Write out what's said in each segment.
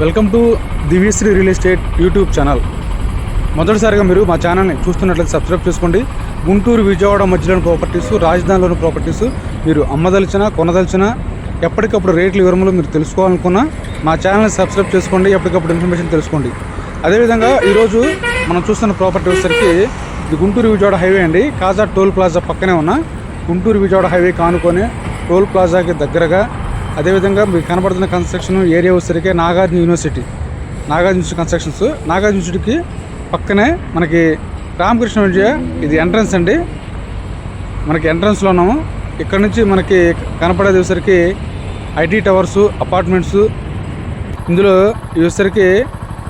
Welcome to Divyashri real estate YouTube channel. మొదటిసారిగా మీరు మా ఛానల్ని చూస్తున్నట్లయితే సబ్స్క్రైబ్ చేసుకోండి. గుంటూరు విజయవాడ మధ్యలోని ప్రాపర్టీస్ రాజధానిలోని ప్రాపర్టీస్ మీరు అమ్మదలిచిన కొనదలిచిన ఎప్పటికప్పుడు రేట్ల వివరములు మీరు తెలుసుకోవాలనుకున్నా మా ఛానల్ని సబ్స్క్రైబ్ చేసుకోండి ఎప్పటికప్పుడు ఇన్ఫర్మేషన్ తెలుసుకోండి. అదేవిధంగా ఈరోజు మనం చూస్తున్న ప్రాపర్టీ వచ్చేసరికి ఇది గుంటూరు విజయవాడ హైవే అండి. కాజా టోల్ ప్లాజా పక్కనే ఉన్న గుంటూరు విజయవాడ హైవే కానుకొని టోల్ ప్లాజాకి దగ్గరగా అదేవిధంగా మీకు కనబడుతున్న కన్స్ట్రక్షన్ ఏరియా వచ్చేసరికి నాగార్జున యూనివర్సిటీ నాగార్జున కన్స్ట్రక్షన్స్ నాగార్జున యూనివర్సిటీకి పక్కనే మనకి రామకృష్ణ విజయ ఇది ఎంట్రన్స్ అండి. మనకి ఎంట్రన్స్లో ఉన్నాము. ఇక్కడ నుంచి మనకి కనపడేది వచ్చేసరికి ఐటీ టవర్స్ అపార్ట్మెంట్స్ ఇందులో ఇవసరికి వచ్చేసరికి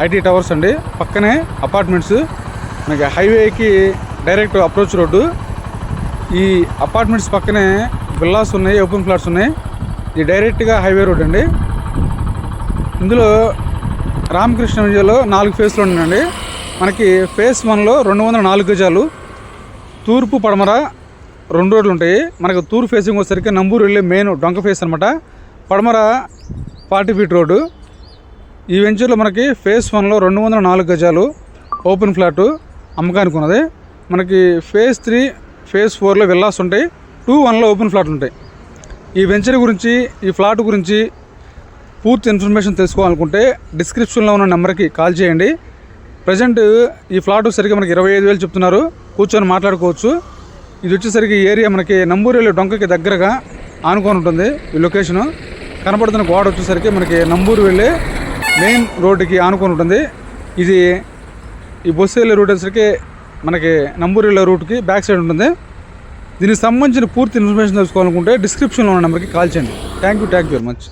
ఐటీ టవర్స్ అండి. పక్కనే అపార్ట్మెంట్స్ మనకి హైవేకి డైరెక్ట్ అప్రోచ్ రోడ్డు ఈ అపార్ట్మెంట్స్ పక్కనే విల్లాస్ ఉన్నాయి ఓపెన్ ఫ్లాట్స్ ఉన్నాయి. ఇది డైరెక్ట్గా హైవే రోడ్ అండి. ఇందులో రామకృష్ణ విజయలో నాలుగు ఫేస్లు ఉండండి మనకి ఫేస్ వన్లో రెండు వందల నాలుగు గజాలు తూర్పు పడమర రెండు రోడ్లు ఉంటాయి. మనకు తూర్పు ఫేసింగ్ వచ్చేసరికి నంబూరు వెళ్ళే మెయిన్ డొంక ఫేస్ అనమాట పడమర ఫార్టీ ఫీట్ రోడ్డు ఈ వెంచర్లో మనకి ఫేస్ వన్లో రెండు వందల నాలుగు గజాలు ఓపెన్ ఫ్లాట్ అమ్మకానికి ఉన్నది. మనకి ఫేస్ త్రీ ఫేస్ ఫోర్లో విల్లాస్ ఉంటాయి. టూ వన్లో ఓపెన్ ఫ్లాట్లు ఉంటాయి. ఈ వెంచర్ గురించి ఈ ఫ్లాట్ గురించి పూర్తి ఇన్ఫర్మేషన్ తెలుసుకోవాలనుకుంటే డిస్క్రిప్షన్లో ఉన్న నెంబర్కి కాల్ చేయండి. ప్రజెంట్ ఈ ఫ్లాట్ సరిగ్గా మనకి ఇరవై ఐదు వేలు చెప్తున్నారు. కూర్చొని మాట్లాడుకోవచ్చు. ఇది వచ్చేసరికి ఏరియా మనకి నంబూరేలు డొంకకి దగ్గరగా ఆనుకొని ఉంటుంది ఈ లొకేషను. కనపడుతున్న గోడ వచ్చేసరికి మనకి నంబూరు వెళ్ళే మెయిన్ రోడ్డుకి ఆనుకొని ఉంటుంది. ఇది ఈ బొస్సు వెళ్ళే రూట్ వచ్చేసరికి మనకి నంబూరు వెళ్ళే రూట్కి బ్యాక్ సైడ్ ఉంటుంది. దీనికి సంబంధించిన పూర్తి ఇన్ఫర్మేషన్ తెలుసుకోవాలనుకుంటే డిస్క్రిప్షన్లో ఉన్న నెంబర్కి కాల్ చేయండి. Thank you thank you very much